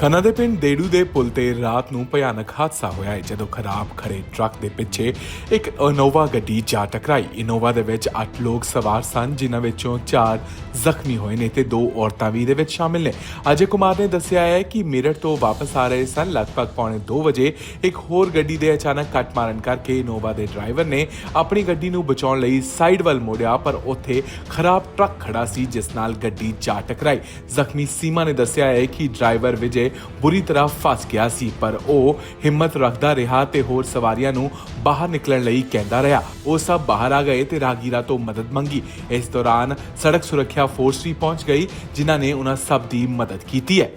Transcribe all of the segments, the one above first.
ਖੰਨਾ ਦੇ ਪਿੰਡ ਦੇੜੂ ਦੇ ਪੁਲ ਤੇ ਰਾਤ ਨੂੰ ਭਿਆਨਕ ਹਾਦਸਾ ਹੋਇਆ ਹੈ, ਜਦੋਂ ਖਰਾਬ ਖੜੇ ਟਰੱਕ ਦੇ ਪਿੱਛੇ ਇੱਕ ਇਨੋਵਾ ਗੱਡੀ ਜਾ ਟਕਰਾਈ। ਇਨੋਵਾ ਦੇ ਵਿੱਚ 8 ਲੋਕ ਸਵਾਰ ਸਨ, ਜਿਨ੍ਹਾਂ ਵਿੱਚੋਂ 4 ਜ਼ਖਮੀ ਹੋਏ ਨੇ ਤੇ ਦੋ ਔਰਤਾਂ ਵੀ ਇਹਦੇ ਵਿੱਚ ਸ਼ਾਮਿਲ ਨੇ। ਅਜੇ ਕੁਮਾਰ ਨੇ ਦੱਸਿਆ ਹੈ ਕਿ ਮੇਰਠ ਤੋਂ ਵਾਪਸ ਆ ਰਹੇ ਸਨ। ਲਗਭਗ ਪੌਣੇ 2 ਵਜੇ ਇੱਕ ਹੋਰ ਗੱਡੀ ਦੇ ਅਚਾਨਕ ਕੱਟ ਮਾਰਨ ਕਰਕੇ ਇਨੋਵਾ ਦੇ ਡਰਾਈਵਰ ਨੇ ਆਪਣੀ ਗੱਡੀ ਨੂੰ ਬਚਾਉਣ ਲਈ ਸਾਈਡ ਵੱਲ ਮੋੜਿਆ, ਪਰ ਉੱਥੇ ਖਰਾਬ ਟਰੱਕ ਖੜਾ ਸੀ, ਜਿਸ ਨਾਲ ਗੱਡੀ ਜਾ ਟਕਰਾਈ। ਜ਼ਖਮੀ ਸੀਮਾ ਨੇ ਦੱਸਿਆ ਹੈ ਕਿ ਡਰਾਈਵਰ ਵਿਜੇ ਬੁਰੀ ਤਰ੍ਹਾਂ ਫਸ ਗਿਆ ਸੀ, ਪਰ ਉਹ ਹਿੰਮਤ ਰੱਖਦਾ ਰਿਹਾ ਤੇ ਹੋਰ ਸਵਾਰੀਆਂ ਨੂੰ ਬਾਹਰ ਨਿਕਲਣ ਲਈ ਕਹਿੰਦਾ ਰਿਹਾ। ਉਹ ਸਭ ਬਾਹਰ ਆ ਗਏ ਤੇ ਰਾਗੀਰਾ ਤੋਂ ਮਦਦ ਮੰਗੀ। ਇਸ ਦੌਰਾਨ ਸੜਕ ਸੁਰੱਖਿਆ ਫੋਰਸ ਵੀ ਪਹੁੰਚ ਗਈ, ਜਿਨ੍ਹਾਂ ਨੇ ਉਹਨਾਂ ਸਭ ਦੀ ਮਦਦ ਕੀਤੀ ਹੈ।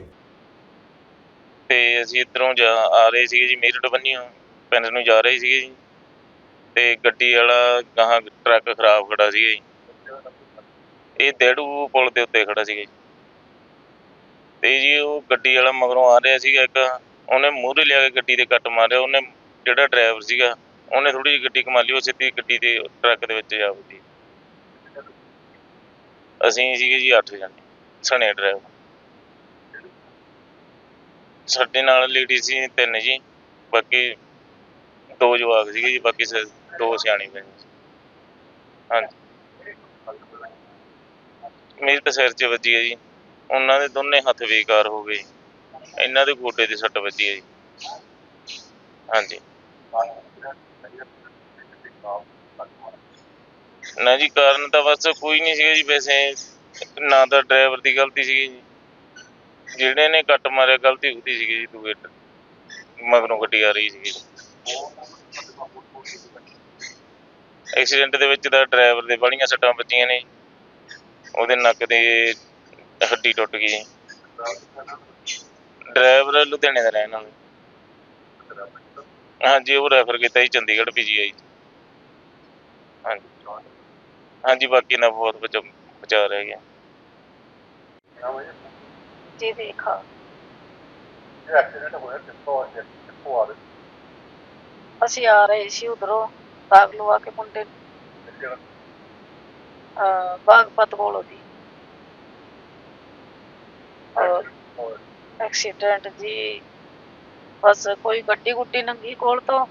ਤੇ ਅਸੀਂ ਇੱਧਰੋਂ ਜਾ ਆ ਰਹੇ ਸੀਗੇ ਜੀ, ਮੇਰਠ ਬੰਨਿਓ। ਪਿੰਡ ਨੂੰ ਜਾ ਰਹੇ ਸੀਗੇ ਜੀ। ਤੇ ਗੱਡੀ ਵਾਲਾ ਗਾਹਾਂ ਟਰੱਕ ਖਰਾਬ ਖੜਾ ਸੀਗਾ ਜੀ। ਇਹ ਦੇੜੂ ਪੁਲ ਦੇ ਉੱਤੇ ਖੜਾ ਸੀਗਾ ਜੀ। ਤੇ ਜੀ ਉਹ ਗੱਡੀ ਵਾਲਾ ਮਗਰੋਂ ਆ ਰਿਹਾ ਸੀਗਾ ਇੱਕ, ਉਹਨੇ ਮੂਹਰੇ ਲਿਆ ਕੇ ਗੱਡੀ ਦੇ ਕੱਟ ਮਾਰਿਆ, ਉਹਨੇ ਜਿਹੜਾ ਡਰਾਈਵਰ ਸੀਗਾ, ਉਹਨੇ ਥੋੜੀ ਜਿਹੀ ਗੱਡੀ ਕਮਾ ਲਈ, ਉਹ ਸਿੱਧੀ ਗੱਡੀ ਦੇ ਟਰੱਕ ਦੇ ਵਿੱਚ ਜਾ ਵੱਜੀ ਅਸੀਂ ਸੀਗੇ ਜੀ 8 ਜਣੇ, ਸਣੇ ਡਰਾਈਵਰ ਸਾਡੇ ਨਾਲ ਲੇਡੀ ਸੀ ਤਿੰਨ ਜੀ, ਬਾਕੀ ਦੋ ਜਵਾਕ ਸੀਗੇ ਜੀ, ਬਾਕੀ ਸ- ਦੋ ਸਿਆਣੇ ਪਏ ਹਾਂਜੀ। ਮੇਰੇ ਤਾਂ ਸਿਰ 'ਚ ਵੱਜੀ ਹੈ ਜੀ। ਉਹਨਾਂ ਦੇ ਦੋਨੇ ਹੱਥ ਬੇਕਾਰ ਹੋ ਗਏ। ਇਹਨਾਂ ਦੇ ਗੋਡੇ ਦੀ ਸੱਟ ਵੱਜੀ ਹੈ ਜੀ। ਹਾਂਜੀ। ਨਾ ਜੀ, ਕਾਰਨ ਤਾਂ ਬਸ ਕੋਈ ਨਹੀਂ ਸੀਗਾ ਜੀ, ਵੈਸੇ ਨਾ ਤਾਂ ਡਰਾਈਵਰ ਦੀ ਗਲਤੀ ਸੀਗੀ ਜੀ। ਜਿਹੜੇ ਨੇ ਕੱਟ ਮਾਰਿਆ, ਗਲਤੀ ਉਹਦੀ ਸੀਗੀ ਜੀ, ਦੂਏ ਮਗਰੋਂ ਗੱਡੀ ਆ ਰਹੀ ਸੀਗੀ। ਐਕਸੀਡੈਂਟ ਦੇ ਵਿੱਚ ਤਾਂ ਡਰਾਈਵਰ ਦੇ ਬੜੀਆਂ ਸੱਟਾਂ ਵੱਜੀਆਂ ਨੇ। ਉਹਦੇ ਨੱਕ ਦੇ ਹੱਡੀ ਟੁੱਟ ਗਈ। ਜੀ ਡਰਾਈਵਰ ਲੁਧਿਆਣੇ ਦਾ ਰਹਿਣ ਵਾਲਾ। ਹਾਂਜੀ, ਉਹ ਰੈਫਰ ਕੀਤਾ ਜੀ ਚੰਡੀਗੜ੍ਹ ਪੀਜੀਆਈ ਹਾਂਜੀ। ਹਾਂਜੀ, ਬਾਕੀ ਨਾ ਬਹੁਤ ਬਚਾ ਬਚਾ ਰਹਿ ਗਿਆ। ਜੀ, ਦੇਖਾ। ਐਕਸੀਡੈਂਟ ਹੋਇਆ ਕਿੱਥੋਂ ਆ ਕਿੱਥੋਂ ਆ ਰਹੇ ਅਸੀਂ ਆ ਰਹੇ ਸੀ ਉਧਰੋਂ ਬਾਗ ਲਵਾ ਕੇ ਮੁੰਡੇ ਕਿੱਥੇ ਅਹ ਬਾਗਪਤ ਕੋਲੋਂ ਐਕਸੀਡੈਂਟ ਜੀ। ਬਸ ਕੋਈ ਗੱਡੀ ਗੁੱਡੀ ਨੰਗੀ ਕੋਲ ਤੋਂ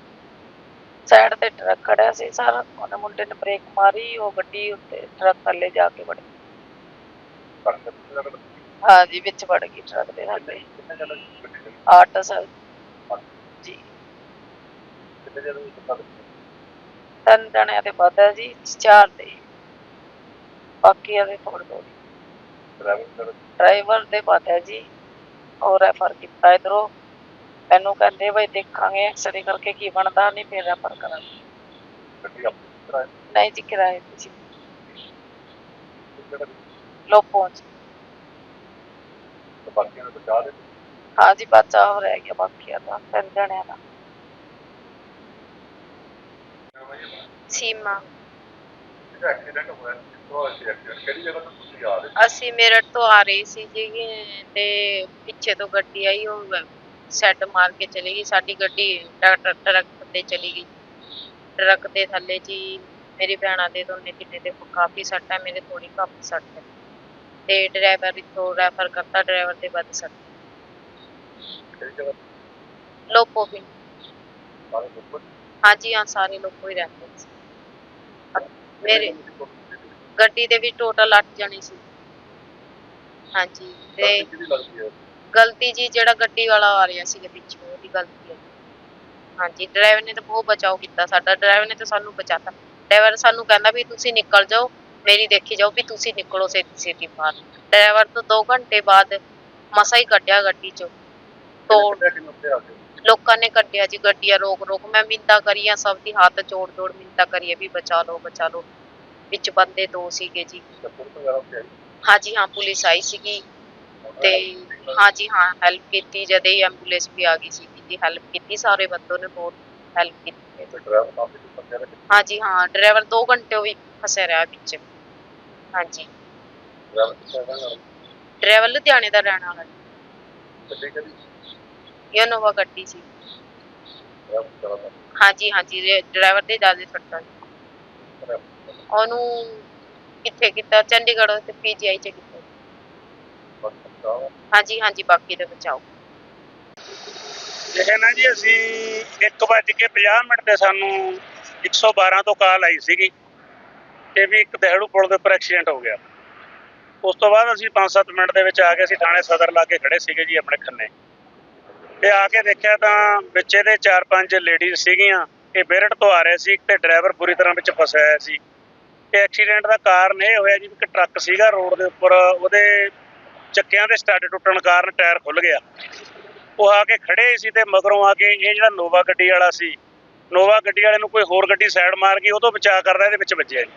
ਸਾਈਡ ਤੇ ਟਰੱਕ ਖੜਿਆ ਸੀ ਸਰ। ਉਹਨੇ ਮੁੰਡੇ ਨੇ ਬ੍ਰੇਕ ਮਾਰੀ, ਉਹ ਗੱਡੀ ਉੱਤੇ ਟਰੱਕ ਥੱਲੇ ਜਾ ਕੇ ਵੜ। ਗਈ ਹਾਂ ਜੀ ਵਿੱਚ ਵੜ ਗਈ ਟਰੱਕ ਦੇ ਥੱਲੇ ਆਟ ਸਰ ਜੀ। ਤਿੰਨ ਜਣਿਆਂ ਤੇ ਵੱਧ ਹੈ ਜੀ, ਚਾਰ ਦੇ। ਬਾਕੀ ਦੇ ਥੋੜੇ ਥੋੜੇ ਡਰਾਈਵਰ? ਦਾ ਹੈ ਜੀ। ਉਹ ਰੈਫਰ ਕੀਤਾ ਇਧਰੋਂ। ਇਹਨੂੰ ਕਹਿੰਦੇ ਬਈ ਦੇਖਾਂਗੇ ਐਕਸਰੇ ਕਰਕੇ ਕੀ ਬਣਦਾ ਨਹੀਂ ਫਿਰ ਰੈਫਰ ਕਰਾਂਗੇ। ਨਹੀਂ ਜੀ ਕਿਰਾਏ ਤੇ ਜੀ। ਲੋ ਪਹੁੰਚ ਤੇ? ਬਾਕੀਆਂ ਨੂੰ ਬਚਾ ਦੇ ਹਾਂ ਜੀ ਬਚਾ ਹੋ ਰਹਿ ਗਿਆ ਬਾਕੀ ਦਾ ਤਿੰਨ ਜਣਿਆਂ ਦਾ। ਸੀਮਾ। ਐਕਸੀਡੈਂਟ ਹੋਇਆ ਕਿੱਥੋਂ ਆ ਸੀ ਐਕਸੀਡੈਂਟ ਕਿਹੜੀ ਜਗ੍ਹਾ ਤੋਂ ਤੁਸੀਂ ਆ ਰਹੇ ਅਸੀਂ ਮੇਰਠ ਤੋਂ ਆ ਰਹੇ ਸੀ ਜੀ ਤੇ ਪਿੱਛੇ ਤੋਂ ਗੱਡੀ ਆਈ ਉਹ ਸੈੱਟ ਮਾਰ ਕੇ ਚਲੀ ਗਈ ਸਾਡੀ ਗੱਡੀ ਟਰੱਕ ਟਰੱਕ ਤੇ ਚਲੀ ਗਈ। ਟਰੱਕ ਦੇ ਥੱਲੇ ਜੀ ਮੇਰੀ ਭੈਣਾਂ ਦੇ ਦੋਨੇ ਕਿੰਨੇ ਦੇ ਕਾਫੀ ਸੱਟ ਹੈ ਮੇਰੇ ਥੋੜੀ ਕਾਫੀ ਸੱਟ ਹੈ। ਤੇ ਡਰਾਈਵਰ ਇੱਥੋਂ ਰੈਫਰ ਕਰਤਾ ਡਰਾਈਵਰ ਦੇ ਵੱਧ ਸੱਟ। ਕਿਹੜੀ ਜਗ੍ਹਾ? ਲੋਕੋ ਵੀ। ਸਾਰੇ ਹਾਂਜੀ ਹਾਂ ਸਾਰੇ ਲੋਕੋ ਹੀ ਰਹਿੰਦੇ ਸੀ। ਮੇਰੇ ਗੱਡੀ ਦੇ ਵਿੱਚ ਟੋਟਲ 8 ਜਣੇ ਸੀ। ਹਾਂਜੀ ਤੇ ਗਲਤੀ ਜੀ ਜਿਹੜਾ ਗੱਡੀ ਵਾਲਾ ਆ ਰਿਹਾ ਸੀਗਾ ਪਿੱਛੋਂ ਉਹਦੀ ਗਲਤੀ ਹੈ ਹਾਂਜੀ ਡਰਾਈਵਰ ਨੇ ਤਾਂ ਬਹੁਤ ਬਚਾਓ ਕੀਤਾ ਸਾਡਾ ਡਰਾਈਵਰ ਨੇ ਤਾਂ ਸਾਨੂੰ ਬਚਾਤਾ। ਡਰਾਈਵਰ ਸਾਨੂੰ ਕਹਿੰਦਾ ਵੀ ਤੁਸੀਂ ਨਿਕਲ ਜਾਓ ਮੇਰੀ ਦੇਖੀ ਜਾਓ ਵੀ ਤੁਸੀਂ ਨਿਕਲੋ ਛੇਤੀ ਛੇਤੀ ਬਾਹਰ। ਡਰਾਈਵਰ ਤੋਂ 2 ਘੰਟੇ ਬਾਅਦ ਮਸਾ ਹੀ ਕੱਢਿਆ ਗੱਡੀ ਚੋਂ। ਤੋੜ ਲੋਕਾਂ ਨੇ ਕੱਢਿਆ ਜੀ ਗੱਡੀਆਂ ਰੋਕ ਰੋਕ ਮੈਂ ਮਿੰਤਾ ਕਰੀਆਂ ਸਭ ਦੀ ਹੱਥ ਜੋੜ ਜੋੜ ਮਿੰਤਾ ਕਰੀਏ ਵੀ ਬਚਾ ਲਓ ਬਚਾ ਲਓ। ਵਿੱਚ ਬੰਦੇ ਦੋ ਸੀਗੇ ਜੀ। ਹਾਂਜੀ ਹਾਂ ਪੁਲਿਸ ਆਈ ਸੀਗੀ ਤੇ ਹਾਂਜੀ ਹਾਂ ਹੈਲਪ ਕੀਤੀ ਜਦ ਹੀ ਐਂਬੂਲੈਂਸ ਵੀ ਆ ਗਈ ਸੀ ਜੀ ਹੈਲਪ ਕੀਤੀ ਸਾਰੇ ਬੰਦੋ ਨੇ ਬਹੁਤ ਹੈਲਪ ਕੀਤੀ। ਹਾਂਜੀ ਹਾਂ ਡਰਾਈਵਰ 2 ਘੰਟੇ ਉਹ ਵੀ ਫਸਿਆ ਰਿਹਾ ਵਿੱਚ। ਹਾਂਜੀ। ਡਰਾਈਵਰ ਲੁਧਿਆਣੇ ਦਾ ਰਹਿਣ ਵਾਲਾ ਕਿਹਦੀ ਇਨੋਵਾ ਗੱਡੀ ਸੀ। ਹਾਂਜੀ ਹਾਂਜੀ ਡਰਾਈਵਰ ਦੇ ਜ਼ਿਆਦਾ ਸੀ। ਉਹਨੂੰ ਕਿੱਥੇ ਕੀਤਾ? ਚੰਡੀਗੜ੍ਹ ਤੇ ਪੀਜੀਆਈ ਚ ਕੀਤਾ। ਹਾਂਜੀ ਹਾਂਜੀ, ਬਾਕੀ ਦਾ ਬਚਾਓ। ਇਹ ਜੀ, ਅਸੀਂ 1:50 ਮਿੰਟ ਤੇ ਸਾਨੂੰ 112 ਤੋਂ ਕਾਲ ਆਈ ਸੀਗੀ ਕਿ ਵੀ ਇੱਕ ਦਹਿੜੂ ਪੁਲ ਦੇ ਉੱਪਰ ਐਕਸੀਡੈਂਟ ਹੋ ਗਿਆ। ਉਸ ਤੋਂ ਬਾਅਦ ਅਸੀਂ 5-7 ਮਿੰਟ ਦੇ ਵਿੱਚ ਆ ਕੇ ਅਸੀਂ ਥਾਣੇ ਸਦਰ ਲਾ ਕੇ ਖੜੇ ਸੀਗੇ ਜੀ ਆਪਣੇ ਖੰਨੇ। ਤੇ ਆ ਕੇ ਦੇਖਿਆ ਤਾਂ ਵਿੱਚ ਇਹਦੇ 4-5 ਲੇਡੀਜ਼ ਸੀਗੀਆਂ। ਇਹ ਬੇਰੜ ਤੋਂ ਆ ਰਹੇ ਸੀ ਤੇ ਡਰਾਈਵਰ ਪੂਰੀ ਤਰ੍ਹਾਂ ਵਿੱਚ ਫਸਿਆ ਹੋਇਆ ਸੀ। ਤੇ ਐਕਸੀਡੈਂਟ ਦਾ ਕਾਰਨ ਇਹ ਹੋਇਆ ਜੀ ਕਿ ਟਰੱਕ ਸੀਗਾ ਰੋਡ ਦੇ ਉੱਪਰ ਉਹਦੇ ਚੱਕਿਆਂ ਦੇ ਸਟੱਡ ਟੁੱਟਣ ਕਾਰਨ ਟਾਇਰ ਖੁੱਲ ਗਿਆ। ਉਹ ਆ ਕੇ ਖੜੇ ਸੀ ਤੇ ਮਗਰੋਂ ਆ ਕੇ ਇਹ ਜਿਹੜਾ ਨੋਵਾ ਗੱਡੀ ਵਾਲਾ ਸੀ ਨੋਵਾ ਗੱਡੀ ਵਾਲੇ ਨੂੰ ਕੋਈ ਹੋਰ ਗੱਡੀ ਸਾਈਡ ਮਾਰ ਗਈ ਉਹ ਤੋਂ ਬਚਾ ਕਰਦਾ ਇਹਦੇ ਵਿੱਚ ਵੱਜਿਆ ਜੀ।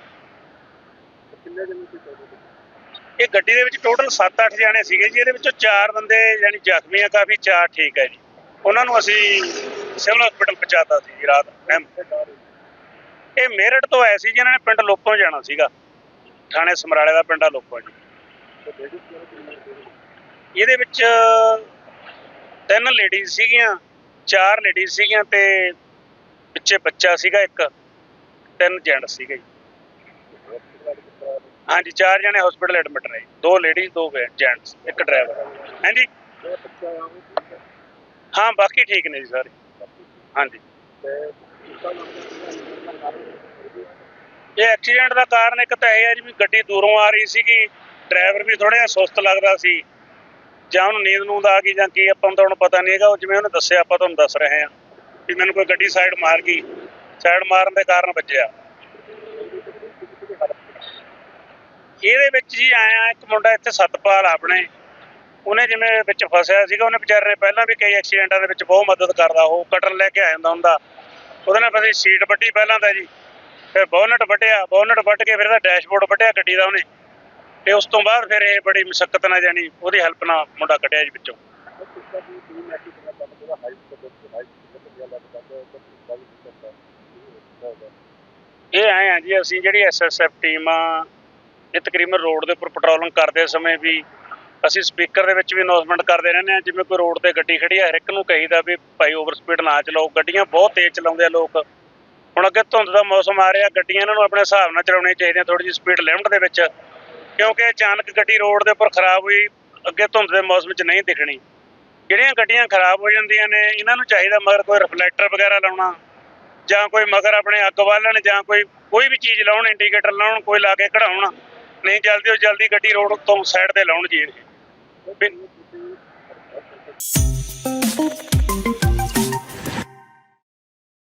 ਇਹ ਗੱਡੀ ਦੇ ਵਿੱਚ ਟੋਟਲ 7-8 ਜਾਣੇ ਸੀਗੇ ਜੀ ਇਹਦੇ ਵਿੱਚੋਂ 4 ਬੰਦੇ ਯਾਨੀ ਜ਼ਖਮੀ ਆ ਕਾਫੀ 4 ਠੀਕ ਹੈ ਜੀ। ਉਹਨਾਂ ਨੂੰ ਅਸੀਂ ਸਿਵਲ ਹਸਪੀਟਲ ਪਹੁੰਚਾਤਾ ਸੀ ਜੀ ਰਾਤ ਐਮ ਇਹ ਮੇਰਠ ਤੋਂ ਆਏ ਸੀ ਜੀ, ਇਹਨਾਂ ਨੇ ਪਿੰਡ ਲੋਪੋਂ ਜਾਣਾ ਸੀਗਾ। ਥਾਣੇ ਸਮਰਾਲੇ ਦਾ ਪਿੰਡ ਆ ਜੀ। ਇਹਦੇ ਵਿੱਚ ਤਿੰਨ ਲੇਡੀਜ਼ ਸੀਗੀਆਂ, ਚਾਰ ਲੇਡੀਜ਼ ਸੀਗੀਆਂ ਤੇ ਪਿੱਛੇ ਬੱਚਾ ਸੀਗਾ ਇੱਕ, ਤਿੰਨ ਜੈਂਟ ਸੀਗੇ ਜੀ। ਹਾਂਜੀ, ਚਾਰ ਜਣੇ ਹਸਪੀਟਲ ਐਡਮਿਟ ਰਹੇ। ਦੋ ਲੇਡੀਜ਼ ਦੋ ਜੈਂਟਸ ਇੱਕ ਡਰਾਈਵਰ ਹਾਂਜੀ। ਹਾਂ, ਬਾਕੀ ਠੀਕ ਨੇ ਜੀ ਸਾਰੇ। ਹਾਂਜੀ। ਇਹ ਐਕਸੀਡੈਂਟ ਦਾ ਕਾਰਨ ਇੱਕ ਤਾਂ ਇਹ ਹੈ ਜੀ ਵੀ ਗੱਡੀ ਦੂਰੋਂ ਆ ਰਹੀ ਸੀਗੀ ਡਰਾਈਵਰ ਵੀ ਥੋੜਾ ਜਿਹਾ ਸੁਸਤ ਲੱਗਦਾ ਸੀ। ਜਾਂ ਉਹਨੂੰ ਨੀਂਦ ਨੂੰਦ ਆ ਗਈ ਜਾਂ ਕੀ, ਆਪਾਂ ਨੂੰ ਤਾਂ ਹੁਣ ਪਤਾ ਨਹੀਂ ਹੈਗਾ, ਉਹ ਜਿਵੇਂ ਉਹਨੇ ਦੱਸਿਆ, ਆਪਾਂ ਤੁਹਾਨੂੰ ਦੱਸ ਰਹੇ ਹਾਂ ਵੀ ਮੈਨੂੰ ਕੋਈ ਗੱਡੀ ਸਾਈਡ ਮਾਰ ਗਈ। ਸਾਈਡ ਮਾਰਨ ਦੇ ਕਾਰਨ ਵੱਜਿਆ। ਇਹਦੇ ਵਿੱਚ ਜੀ ਆਇਆ, ਇੱਕ ਮੁੰਡਾ ਇੱਥੇ ਸਤਪਾਲ ਆਪਣੇ। ਉਹਨੇ ਜਿਵੇਂ ਵਿੱਚ ਫਸਿਆ ਸੀਗਾ, ਉਹਨੇ ਵਿਚਾਰੇ ਨੇ ਪਹਿਲਾਂ ਵੀ ਕਈ ਐਕਸੀਡੈਂਟਾਂ ਦੇ ਵਿੱਚ ਬਹੁਤ ਮਦਦ ਕਰਦਾ, ਉਹ ਕਟਰ ਲੈ ਕੇ ਆ ਜਾਂਦਾ ਹੁੰਦਾ। ਉਹਦੇ ਨਾਲ ਫਸੀ ਸੀਟ ਵੱਡੀ ਪਹਿਲਾਂ ਤਾਂ ਜੀ। ਫਿਰ ਬੋਨਟ ਵੱਢਿਆ, ਬੋਨਟ ਵੱਢ ਕੇ ਫਿਰ ਇਹਦਾ ਡੈਸ਼ਬੋਰਡ ਵੱਢਿਆ ਗੱਡੀ ਦਾ ਉਹਨੇ। ਤੇ ਉਸ ਤੋਂ ਬਾਅਦ ਫਿਰ ਇਹ ਬੜੀ ਮੁਸ਼ਕਲ ਨਾਲ ਜਾਨੀ ਉਹਦੀ ਹੈਲਪ ਨਾਲ ਮੁੰਡਾ ਕੱਢਿਆ ਜੀ ਵਿੱਚੋਂ। ਇਹ ਆਏ ਆ ਜੀ, ਅਸੀਂ ਜਿਹੜੀ ਐਸਐਸਐਫ ਟੀਮ ਆ, ਇਹ ਤਕਰੀਬਨ ਰੋਡ ਦੇ ਉੱਪਰ ਪੈਟਰੋਲਿੰਗ ਕਰਦੇ ਸਮੇਂ ਵੀ ਅਸੀਂ ਸਪੀਕਰ ਦੇ ਵਿੱਚ ਵੀ ਅਨਾਉਂਸਮੈਂਟ ਕਰਦੇ ਰਹਿੰਦੇ ਆ ਜਿਵੇਂ ਕੋਈ ਰੋਡ ਤੇ ਗੱਡੀ ਖੜੀ ਆ, ਹਰ ਇੱਕ ਨੂੰ ਕਹੀਦਾ ਵੀ ਭਾਈ ਓਵਰ ਸਪੀਡ ਨਾ ਚਲਾਓ, ਗੱਡੀਆਂ ਬਹੁਤ ਤੇਜ਼ ਚਲਾਉਂਦੇ ਆ ਲੋਕ। ਹੁਣ ਅੱਗੇ ਧੁੰਦ ਦਾ ਮੌਸਮ ਆ ਰਿਹਾ, ਗੱਡੀਆਂ ਇਹਨਾਂ ਨੂੰ ਆਪਣੇ ਹਿਸਾਬ ਨਾਲ ਚਲਾਉਣੀਆਂ ਚਾਹੀਦੀਆਂ ਥੋੜੀ ਜਿਹੀ ਸਪੀਡ ਲਿਮਟ ਦੇ ਵਿੱਚ, ਕਿਉਂਕਿ ਅਚਾਨਕ ਗੱਡੀ ਰੋਡ ਦੇ ਉੱਪਰ ਖਰਾਬ ਹੋਈ, ਅੱਗੇ ਧੁੰਦ ਦੇ ਮੌਸਮ 'ਚ ਨਹੀਂ ਦਿਖਣੀ। ਜਿਹੜੀਆਂ ਗੱਡੀਆਂ ਖਰਾਬ ਹੋ ਜਾਂਦੀਆਂ ਨੇ, ਇਹਨਾਂ ਨੂੰ ਚਾਹੀਦਾ ਮਗਰ ਕੋਈ ਰਿਫਲੈਕਟਰ ਵਗੈਰਾ ਲਾਉਣਾ, ਜਾਂ ਕੋਈ ਮਗਰ ਆਪਣੇ ਅੱਗ ਬਾਲਣ, ਜਾਂ ਕੋਈ ਕੋਈ ਵੀ ਚੀਜ਼ ਲਾਉਣ ਇੰਡੀਕੇਟਰ ਲਾਉਣ, ਕੋਈ ਲਾ ਕੇ ਕਢਾਉਣ, ਨਹੀਂ ਜਲਦੀ ਤੋਂ ਜਲਦੀ ਗੱਡੀ ਰੋਡ ਤੋਂ ਸਾਈਡ ਤੇ ਲਾਉਣ ਜੀ। ਇਹ ਵੀ-